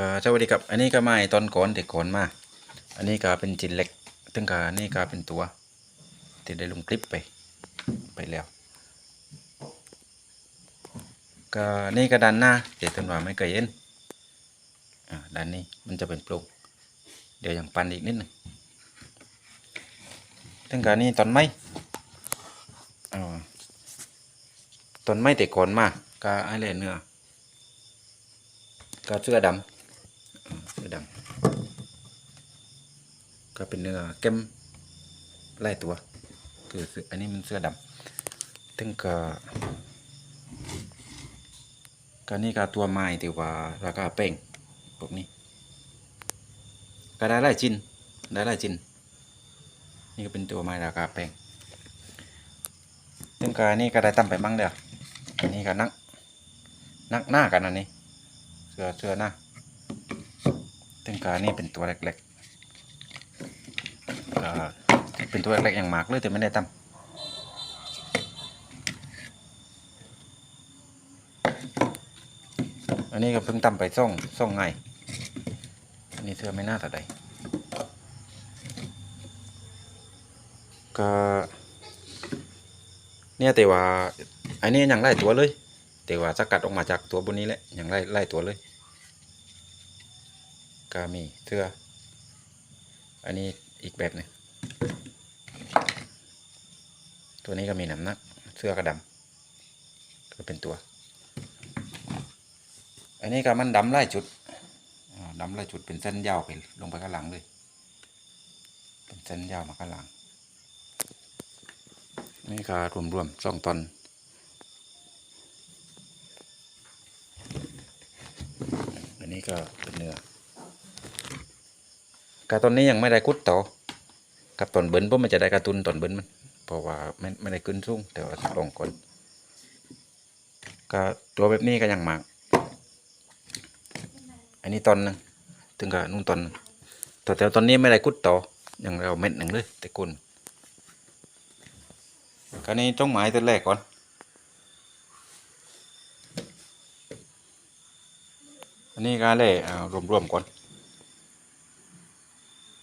ก็สวัสดีครับ อันนี้ก็ไม้ตอนก่อนเด็กก่อนมา อันนี้ก็เป็นจินเล็กซึ่งก็อันนี่ก็เป็นตัวที่ได้ลงคลิปไป ไปแล้ว ก็นี่ก็ด้านหน้าเดี๋ยวต้นว่าไม่เคยเห็นอ่าด้านนี้มันจะเป็นปร่งเดี๋ยวยังปันอีกนิดหนึ่งซึ่งก็นี่ต้นไม้อ่าต้นไม้แต่ก่อนมาก็ไอ้เล่เนื้อก็เสื้อดำือดำก็เป็นเนื้อเข้มไล่ตัวคือคืออันนี้มันเสื้อดำถึงก็ก็นี่ก็ตัวไม้ที่ว่าราคาเป้งพวกนี้ ก็ได้หลายจินได้หลายจินนี่ก็เป็นตัวไม้ราคาแพงซึ่งกานี่ก็ได้ตั้มไปบ้างเด้ออันนี้ก็นักนักหน้ากันอันนี้เสื้อเสื้อหน้า ซึ่งการนี่เป็นตัวเล็กๆก็เป็นตัวเล็กๆอย่างมากเลยแต่ไม่ได้ตั้มอันนี้ก็เพิ่งตั้มไปส่องส่องไงอันนี้เสื้อไม่น่าตัดใดก็เนี่ยแต่ว่าอันนี้ยังไล่ตัวเลย แต่ว่าสกัดออกมาจากตัวบนนี้แหละยังไล่ไล่ตัวเลย ก็มีเสื้ออันนี้อีกแบบหนึ่งตัวนี้ก็มีน้ำหนักเสื้อกระดำก็เป็นตัว อันนี้ก็มันดำไล่จุดอ่าดำไล่จุดเป็นเส้นยาวไปลงไปข้างหลังเลย เป็นเส้นยาวมาข้างหลัง นี่ก็รวมๆสองตอนอันนี้ก็เป็นเนื้อ การตอนนี้ยังไม่ได้คุดต่อกับตอนเบิ้ลผมมันจะได้การ์ตูนตอนเบิ้ลมัน เพราะว่าไม่ไม่ได้ขึ้นสูงแต่ว่าลงก่อนก็ตัวแบบนี้ก็ยังมาก อันนี้ตอนนึงถึงกับนู่นตอนหนึ่งแต่แต่ตอนนี้ไม่ได้คุดต่อยังเราเม็ดหนึ่งเลย แต่กุนก็นี้ต้องหมายตัวแรกก่อนอันนี้ก็เลยเอารวมๆก่อน